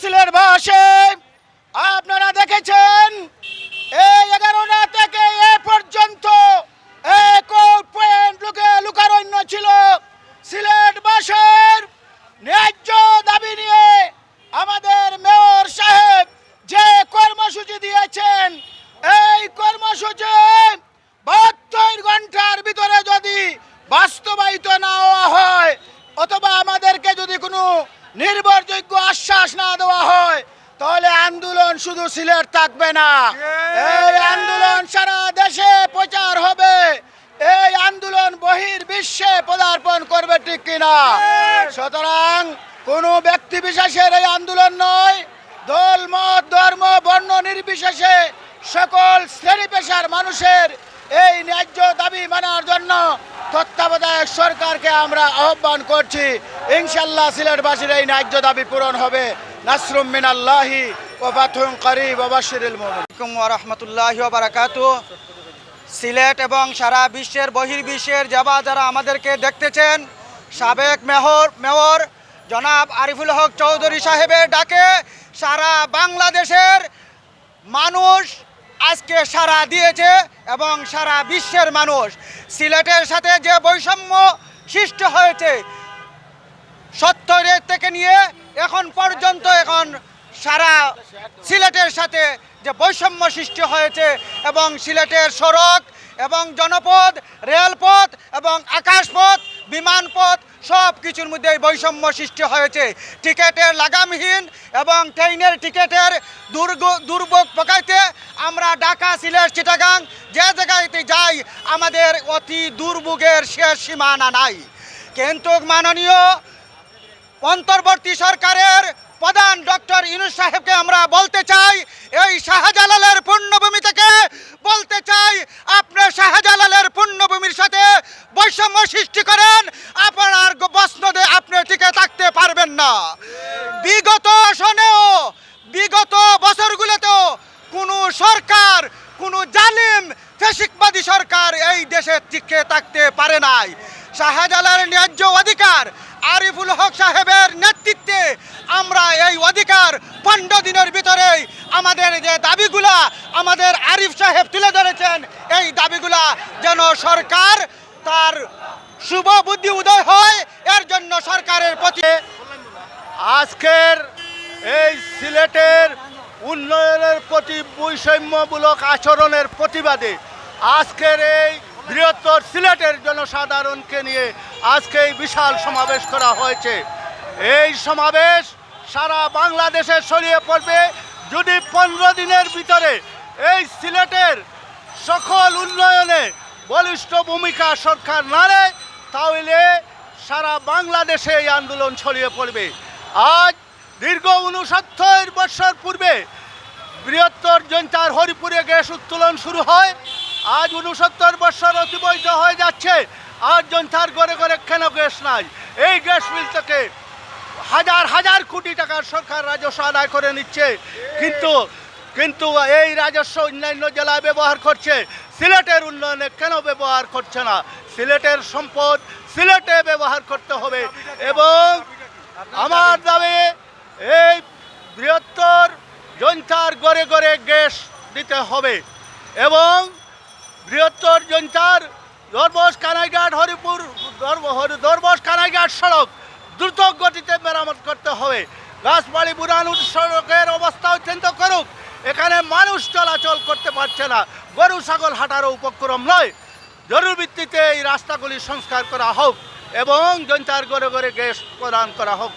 সিলেটবাসী আপনারা দেখেছেন, এই এগারোটা থেকে এ পর্যন্ত এক পয়েন্ট লুকে লুকারণ্য ছিল সিলেটবাসীর ন্যায্য দাবি নিয়ে আমাদের মেয়র সাহেব যে কর্মসূচি দিয়েছেন, এই কর্মসূচি বাহাত্তর ঘণ্টার ভিতরে যদি বাস্তবায়িত না হওয়া হয় অথবা আমাদেরকে যদি কোনো নির্ভরযোগ্য আশ্বাস না দেওয়া হয় তাহলে আন্দোলন শুধু সিলেট থাকবে না। এই আন্দোলন সারা দেশে প্রচার হবে। এই আন্দোলন বহির বিশ্বে পদার্পণ করবে ঠিক কিনা? সুতরাং কোনো ব্যক্তি বিশেষের এই আন্দোলন নয়। দল মত ধর্ম বর্ণ নির্বিশেষে সকল শ্রেণি পেশার মানুষের এই ন্যায্য দাবি মানার জন্য তত্ত্বাবধায়ক সরকারকে আমরা আহ্বান করছি। ইনশাল্লাহ সিলেটবাসীর এই ন্যায্য দাবি পূরণ হবে। নাসরুম মিনাল্লাহি ও বাথুম করিব ওবাশিরুল মুমিন রহমতুল্লাহ বারাকাত। সিলেট এবং সারা বিশ্বের বহির্বিশ্বের যাবা যারা আমাদেরকে দেখতেছেন, সাবেক মেহর, মেয়র জনাব আরিফুল হক চৌধুরী সাহেবের ডাকে সারা বাংলাদেশের মানুষ আজকে সারা দিয়েছে এবং সারা বিশ্বের মানুষ। সিলেটের সাথে যে বৈষম্য সৃষ্টি হয়েছে, সত্তরের থেকে নিয়ে এখন পর্যন্ত এখন সারা সিলেটের সাথে যে বৈষম্য সৃষ্টি হয়েছে এবং সিলেটের সড়ক এবং জনপথ, রেলপথ এবং আকাশপথ, বিমানপথ সব কিছুর মধ্যে বৈষম্য সৃষ্টি হয়েছে। টিকেটের লাগামহীন এবং ট্রেনের টিকেটের দুর্গ, দুর্ভোগ পকাইতে আমরা ঢাকা, সিলেট, চিটাগাং যে জায়গাতে যাই, আমাদের অতি দুর্ভোগের শেষ সীমানা নাই। কিন্তু মাননীয় অন্তর্বর্তী সরকারের প্রধান ডক্টর ইনুস সাহেবকে আমরা বলতে চাই, এই শাহজালালের পুণ্যভূমি থেকে বলতে চাই, আপনি শাহজালালের পূর্ণভূমির সাথে বৈষম্য সৃষ্টি করেন, আপনার বসনদে আপনি টিকে থাকতে পারবেন না। বিগত সনেও, বিগত বছরগুলোতেও কোনো সরকার, কোনো জালিম ফেসিকবাদী সরকার এই দেশে টিকে থাকতে পারে নাই। শাহজালালের ন্যায্য অধিকার আরিফুল হক সাহেবের নেতৃত্বে আমরা এই অধিকার পনেরো দিনের ভিতরেই আমাদের যে দাবিগুলা আমাদের আরিফ সাহেব তুলে ধরেছেন, এই দাবিগুলা যেন সরকার তার শুভ বুদ্ধি উদয় হয়, এর জন্য সরকারের প্রতি আজকের এই সিলেটের উন্নয়নের প্রতি বৈষম্যমূলক আচরণের প্রতিবাদে আজকের এই বৃহত্তর সিলেটের জনসাধারণকে নিয়ে আজকে এই বিশাল সমাবেশ করা হয়েছে। এই সমাবেশ সারা বাংলাদেশে ছড়িয়ে পড়বে। যদি পনেরো দিনের ভিতরে এই সিলেটের সকল উন্নয়নে বলিষ্ঠ ভূমিকা সরকার না নেয়, তাহলে সারা বাংলাদেশে এই আন্দোলন ছড়িয়ে পড়বে। আজ দীর্ঘ উনসত্তর বছর পূর্বে বৃহত্তর জনতার হরিপুরে গ্যাস উত্তোলন শুরু হয়। আজ উনসত্তর বছর অতিবাহিত হয়ে যাচ্ছে। আর জনতার ঘরে ঘরে কেন গ্যাস নাই? এই গ্যাস মিল থেকে হাজার হাজার কোটি টাকার সরকার রাজস্ব আদায় করে নিচ্ছে। কিন্তু কিন্তু এই রাজস্ব অন্যান্য জেলায় ব্যবহার করছে। সিলেটের উন্নয়নে কেন ব্যবহার করছে না? সিলেটের সম্পদ সিলেটে ব্যবহার করতে হবে এবং আমার দাবি, এই বৃহত্তর জনতার গড়ে গড়ে গ্যাস দিতে হবে এবং বৃহত্তর জনতার দরবস কানাইঘাট, হরিপুর দরব- দরবস কানাইঘাট সড়ক দ্রুত গতিতে মেরামত করতে হবে। গাছবাড়ি বুড়ানুর সড়কের অবস্থা অত্যন্ত করুক এখানে মানুষ চলাচল করতে পারছে না। গরু, ছাগল হাঁটারও উপক্রম নয়। জরুরি ভিত্তিতে এই রাস্তাগুলি সংস্কার করা হোক এবং জনতার গড়ে গড়ে গ্যাস প্রদান করা হোক।